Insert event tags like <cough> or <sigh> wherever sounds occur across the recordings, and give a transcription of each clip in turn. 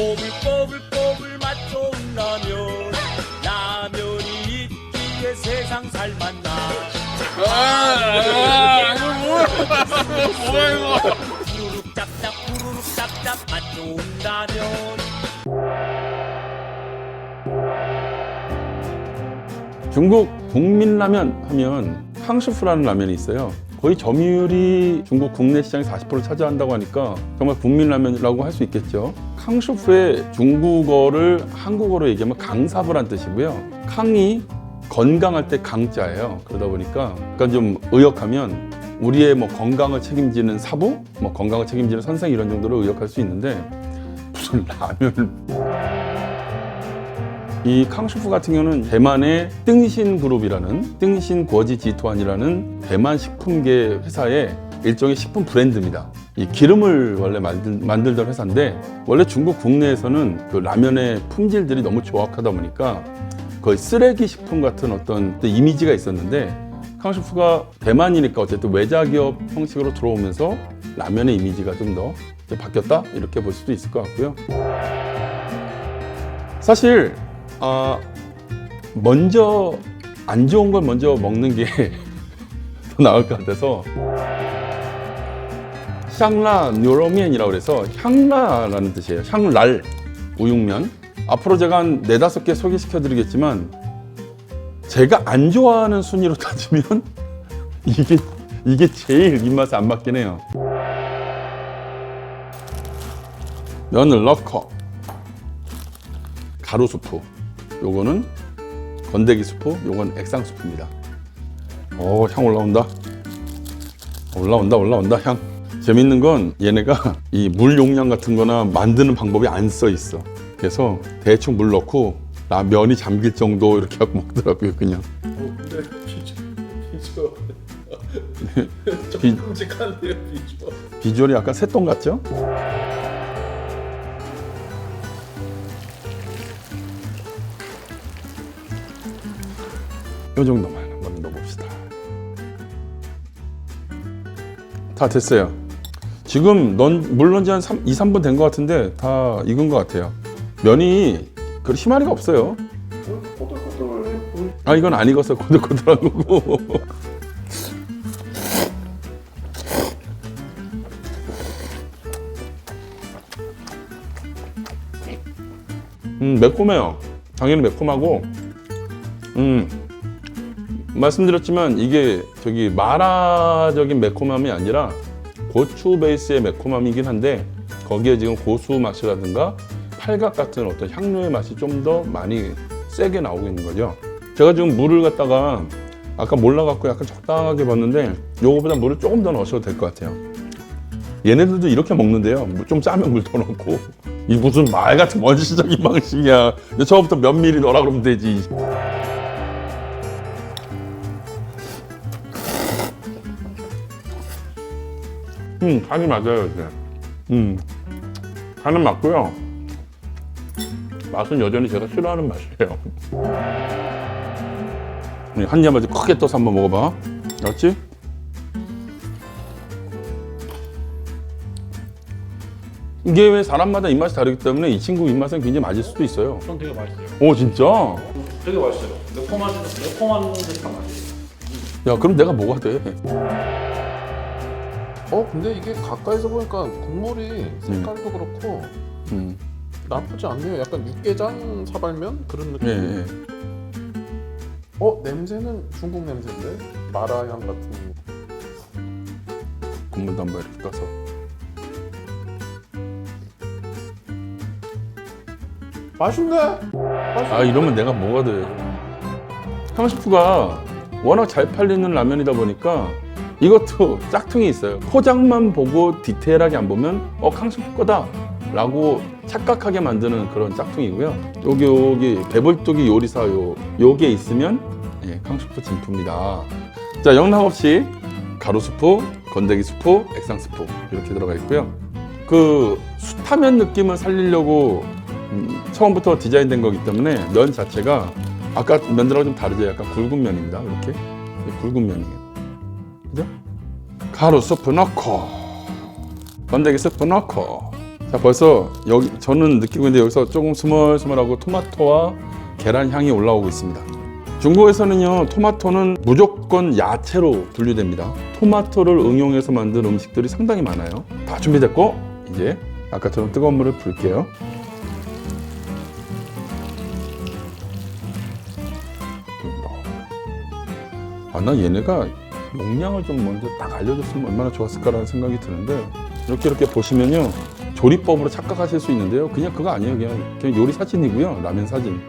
뽀글뽀글뽀글 맛 좋은 라면 라면이 있기에 세상 살맛나 아, 이거 뭐야? 뭐야 이거? 후루룩 짭짭 후루룩 짭짭 맛 좋은 라면 중국 국민라면 하면 캉슈프라는 라면이 있어요. 거의 점유율이 중국 국내 시장이 40%를 차지한다고 하니까 정말 국민라면이라고 할 수 있겠죠. 캉슈프의 중국어를 한국어로 얘기하면 강사부란 뜻이고요. 캉이 건강할 때 강자예요. 그러다 보니까 약간 좀 의역하면 우리의 뭐 건강을 책임지는 사부, 뭐 건강을 책임지는 선생 이런 정도로 의역할 수 있는데 무슨 라면을 이 캉슈프 같은 경우는 대만의 뜬신 그룹이라는 뜬신 거지 지토안이라는 대만 식품계 회사의 일종의 식품 브랜드입니다. 이 기름을 원래 만들, 만들던 회사인데 원래 중국 국내에서는 그 라면의 품질들이 너무 조악하다 보니까 거의 쓰레기 식품 같은 어떤 이미지가 있었는데 캉슈프가 대만이니까 어쨌든 외자 기업 형식으로 들어오면서 라면의 이미지가 좀 더 바뀌었다 이렇게 볼 수도 있을 것 같고요. 사실 아 먼저 안 좋은 걸 먼저 먹는 게 <laughs> 더 나을 것 같아서 샹라 뉴로면이라고 그래서 향라라는 뜻이에요. 향랄 우육면. 앞으로 제가 한 네다섯 개 소개시켜 드리겠지만 제가 안 좋아하는 순위로 <laughs> 따지면 이게 이게 제일 입맛에 안 맞긴 해요. 면을 넣고 가루 수프. 요거는 건더기 수프, 요건 액상 수프입니다. 오, 향 올라온다. 올라온다, 올라온다, 향. 재밌는 건 얘네가 <laughs> 이 물 용량 같은 거나 만드는 방법이 안 써 있어. 그래서 대충 물 넣고 나 면이 잠길 정도 이렇게 하고 먹더라고요, 그냥. 어, 근데 비주얼 비주얼 비- <laughs> 좀 끔찍한데요 비주얼. 비주얼이 약간 새똥 같죠? 이 정도만 한번 넣어봅시다. 다 됐어요. 지금 넌, 물 넣은 지한 3, 2, 3분 된 것 같은데 다 익은 것 같아요. 면이 그 희마리가 없어요. 아 이건 안 익어서 고들고들한 거고. <laughs> 음 매콤해요. 당연히 매콤하고 음 말씀드렸지만 이게 저기 마라적인 매콤함이 아니라 고추 베이스의 매콤함이긴 한데 거기에 지금 고수 맛이라든가 팔각 같은 어떤 향료의 맛이 좀 더 많이 세게 나오고 있는 거죠. 제가 지금 물을 갖다가 아까 몰라갖고 약간 적당하게 봤는데 요거보다 물을 조금 더 넣으셔도 될 것 같아요. 얘네들도 이렇게 먹는데요. 뭐좀 짜면 물 더 넣고 이 무슨 말 같은 원시적인 방식이야. 근데 처음부터 몇 미리 넣으라 그러면 되지. 음 간이 맞아요 이제. 음 간은 맞고요. 맛은 여전히 제가 싫어하는 맛이에요. 네, 한 입만 크게 떠서 한번 먹어봐. 알았지? 이게 왜 사람마다 입맛이 다르기 때문에 이 친구 입맛은 굉장히 맞을 수도 있어요. 전 되게 맛있어요. 오 진짜? 되게 맛있어요. 매콤한 매콤한 듯한 맛이에요. 야 그럼 내가 뭐가 돼? 어 근데 이게 가까이서 보니까 국물이 색깔도 그렇고 음, 나쁘지 않네요. 약간 육개장 사발면 그런 느낌. 예, 예. 어 냄새는 중국 냄새인데 마라향 같은. 국물도 한번 이렇게 떠서. 맛있네. 아 이러면 내가 뭐가 돼? 캉시프가 워낙 잘 팔리는 라면이다 보니까 이것도 <laughs> 짝퉁이 있어요. 포장만 보고 디테일하게 안 보면 어 캉시프 거다 라고 착각하게 만드는 그런 짝퉁이고요. 여기 여기 배불뚝이 요리사 요 요게 있으면 예, 캉시프 진품이다. 자 영락 없이 가루 스프, 건더기 스프, 액상 스프 이렇게 들어가 있고요. 그 숯하면 느낌을 살리려고 음, 처음부터 디자인된 거기 때문에 면 자체가 아까 면들하고 좀 다르죠. 약간 굵은 면입니다. 이렇게 굵은 면이에요. 가루 스프 넣고 건더기 스프 넣고 자 벌써 여기 저는 느끼고 있는데 여기서 조금 스멀스멀하고 토마토와 계란 향이 올라오고 있습니다. 중국에서는요 토마토는 무조건 야채로 분류됩니다. 토마토를 응용해서 만든 음식들이 상당히 많아요. 다 준비됐고 이제 아까처럼 뜨거운 물을 부을게요. 아, 나 얘네가 용량을 좀 먼저 딱 알려줬으면 얼마나 좋았을까라는 생각이 드는데 이렇게 이렇게 보시면요. 조리법으로 착각하실 수 있는데요. 그냥 그거 아니에요. 그냥, 그냥 요리 사진이고요. 라면 사진.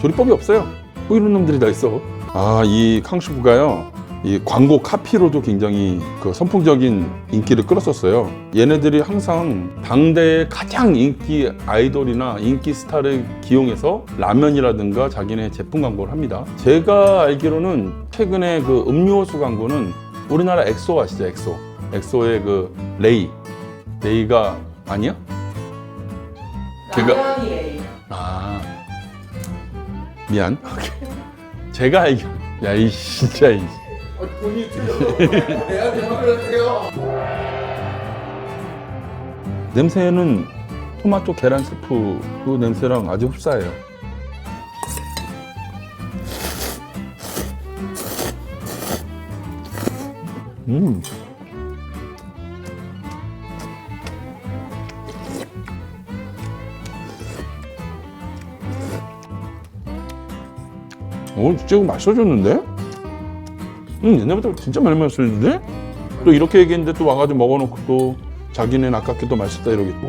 조리법이 없어요. 뭐 이런 놈들이 다 있어. 아 이 캉슈프가요. 이 광고 카피로도 굉장히 그 선풍적인 인기를 끌었었어요. 얘네들이 항상 당대의 가장 인기 아이돌이나 인기 스타를 기용해서 라면이라든가 자기네 제품 광고를 합니다. 제가 알기로는 최근에 그 음료수 광고는 우리나라 엑소 아시죠 엑소 엑소의 그 레이 레이가 아니야? 라면이 레이. 아 미안 제가 알기 야이 진짜 이 틀려. <laughs> 내가 할게요. 냄새는 토마토 계란 스프 그 냄새랑 아주 흡사해요. 음. 오, 진짜 이거 맛있어졌는데? 음, 옛날부터 진짜 많이 맛있었는데? 또 이렇게 얘기했는데 또 와가지고 먹어놓고 또 자기는 아깝게 또 맛있다 이러겠고.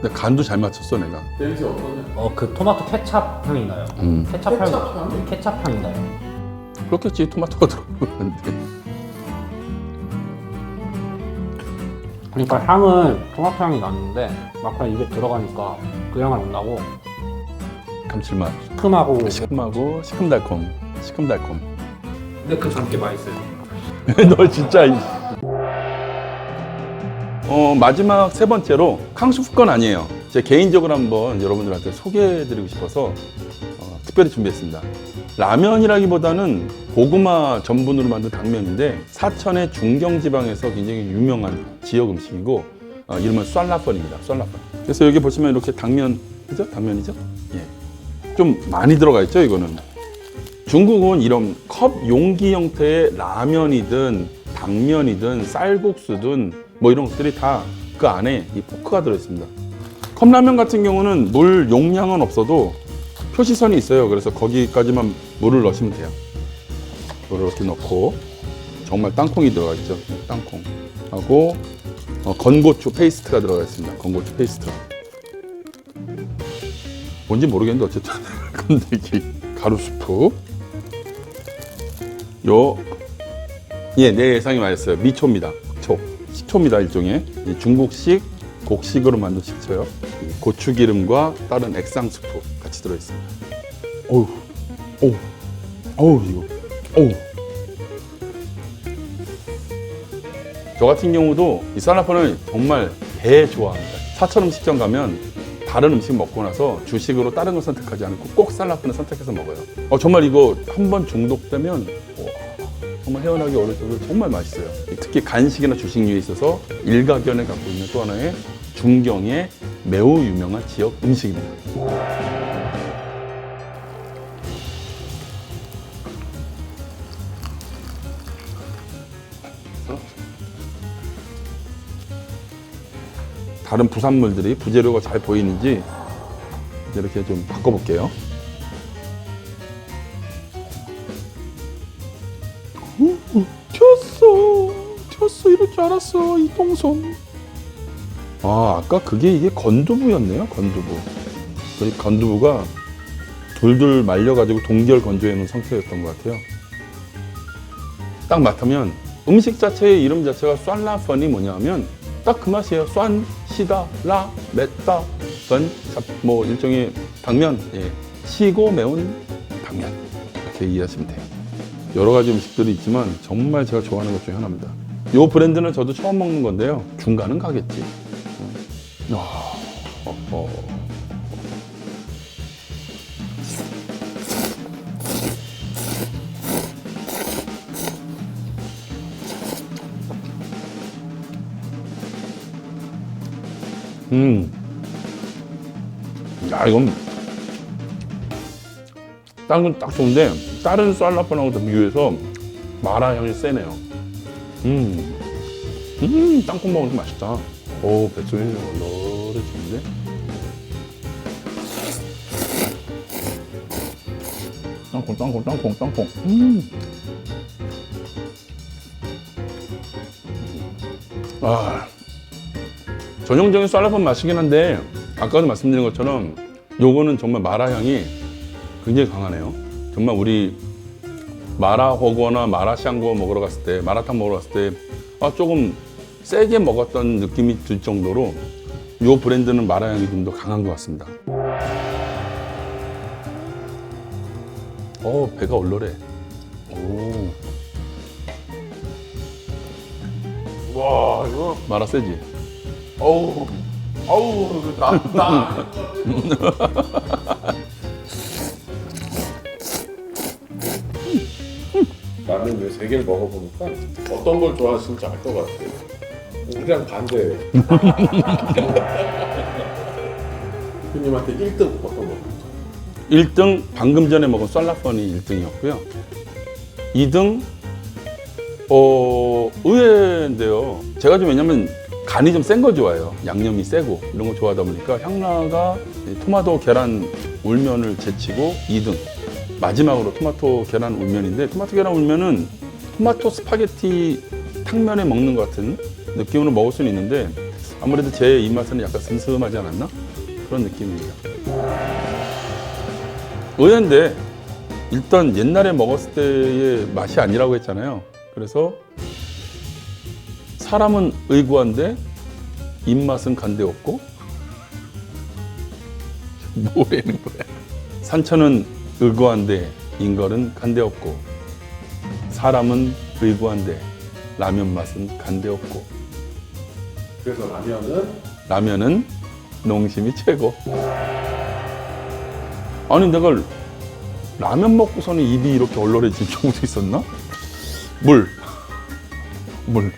근데 간도 잘 맞췄어 내가. 냄새 어떠냐? 어, 그 토마토 케찹 향이 나요. 음. 케찹 향. 케찹 향이? 나요. 그렇겠지 토마토가 <laughs> 들어가는데. 그러니까 향은 토마토 향이 나는데 막상 입에 들어가니까 그 향은 안 나고 감칠맛. 시큼하고 시큼하고 시큼달콤. 시큼달콤. 근데 그 전게 맛있어요. <laughs> 너 진짜. 이- 어 마지막 세 번째로 캉슈프 건 아니에요. 제 개인적으로 한번 여러분들한테 소개해드리고 싶어서 어, 특별히 준비했습니다. 라면이라기보다는 고구마 전분으로 만든 당면인데 사천의 중경 지방에서 굉장히 유명한 지역 음식이고 어, 이름은 쌀라펀입니다. 쌀라펀. 그래서 여기 보시면 이렇게 당면, 그죠? 당면이죠? 예. 좀 많이 들어가 있죠, 이거는. 중국은 이런 컵 용기 형태의 라면이든 당면이든 쌀국수든 뭐 이런 것들이 다 그 안에 이 포크가 들어 있습니다. 컵라면 같은 경우는 물 용량은 없어도 표시선이 있어요. 그래서 거기까지만 물을 넣으시면 돼요. 물을 이렇게 넣고 정말 땅콩이 들어가 있죠. 땅콩 하고 어, 건고추 페이스트가 들어가 있습니다. 건고추 페이스트. 뭔지 모르겠는데 어쨌든 <laughs> 근데 이게 가루 스프 요, 예, 내 예상이 맞았어요. 미초입니다. 초. 식초입니다, 일종의. 이 중국식 곡식으로 만든 식초요. 이 고추기름과 다른 액상 스프 같이 들어있습니다. 어우, 어우, 어우, 이거, 어우. 저 같은 경우도 이 쌀라폰을 정말 대 좋아합니다. 사천 음식점 가면 다른 음식 먹고 나서 주식으로 다른 걸 선택하지 않고 꼭 쌀라폰을 선택해서 먹어요. 어, 정말 이거 한 번 중독되면 와, 정말 헤어나기 어려울 정도로 정말 맛있어요. 특히 간식이나 주식류에 있어서 일가견을 갖고 있는 또 하나의 중경의 매우 유명한 지역 음식입니다. 다른 부산물들이 부재료가 잘 보이는지 이렇게 좀 바꿔볼게요. 튀었어. 튀었어. 이럴 줄 알았어. 이 똥손. 아, 아까 그게 이게 건두부였네요. 건두부. 그 건두부가 돌돌 말려가지고 동결 건조해 놓은 상태였던 것 같아요. 딱 맡으면 음식 자체의 이름 자체가 酸라펀이 뭐냐면 딱 그 맛이에요. 酸, 시다, 라, 맵다, 번, 잡, 뭐 일종의 당면, 예. 시고 매운 당면 이렇게 이해하시면 돼요. 여러 가지 음식들이 있지만 정말 제가 좋아하는 것 중에 하나입니다. 이 브랜드는 저도 처음 먹는 건데요. 중간은 가겠지. 아, 어허. 음. 야, 이건 다른 건딱 좋은데 다른 쌀라판하고 비교해서 마라 향이 세네요. 음. 음, 땅콩 먹으니까 맛있다. 오, 뱃속이 얼얼해지는데? 땅콩, 땅콩, 땅콩, 땅콩. 음. 아, 전형적인 쌀라판 맛이긴 한데 아까도 말씀드린 것처럼 요거는 정말 마라 향이 굉장히 강하네요. 정말 우리 마라 호거나 마라샹궈 먹으러 갔을 때 마라탕 먹으러 갔을 때 아, 조금 세게 먹었던 느낌이 들 정도로 요 브랜드는 마라 향이 좀 더 강한 것 같습니다. 어 배가 얼얼해. 오. 와 이거 마라 세지. 어우 어우 나 나 나는 왜 세 개를 먹어보니까 어떤 걸 좋아하시는지 알 것 같아요. 우리랑 반대예요. <laughs> 대표님한테 1등 어떤 거? 1등 방금 전에 먹은 쌀라펀이 1등이었고요. 2등 어 의외인데요. 제가 좀 왜냐면 간이 좀센거 좋아해요. 양념이 세고 이런 거 좋아하다 보니까 향나가 이 토마토 계란 울면을 제치고 2등. 마지막으로 토마토 계란 울면인데 토마토 계란 울면은 토마토 스파게티 탕면에 먹는 것 같은 느낌으로 먹을 수는 있는데 아무래도 제 입맛에는 약간 슴슴하지 않았나 그런 느낌입니다. 의외인데 일단 옛날에 먹었을 때의 맛이 아니라고 했잖아요. 그래서 사람은 의구한데 입맛은 간데 없고 뭐라는 거야? 산천은 의구한데 인걸은 간데 없고 사람은 의구한데 라면 맛은 간데 없고 그래서 라면은 라면은 농심이 최고. 아니 내가 라면 먹고서는 입이 이렇게 얼얼해진 <laughs> 경우도 있었나? 물. 물.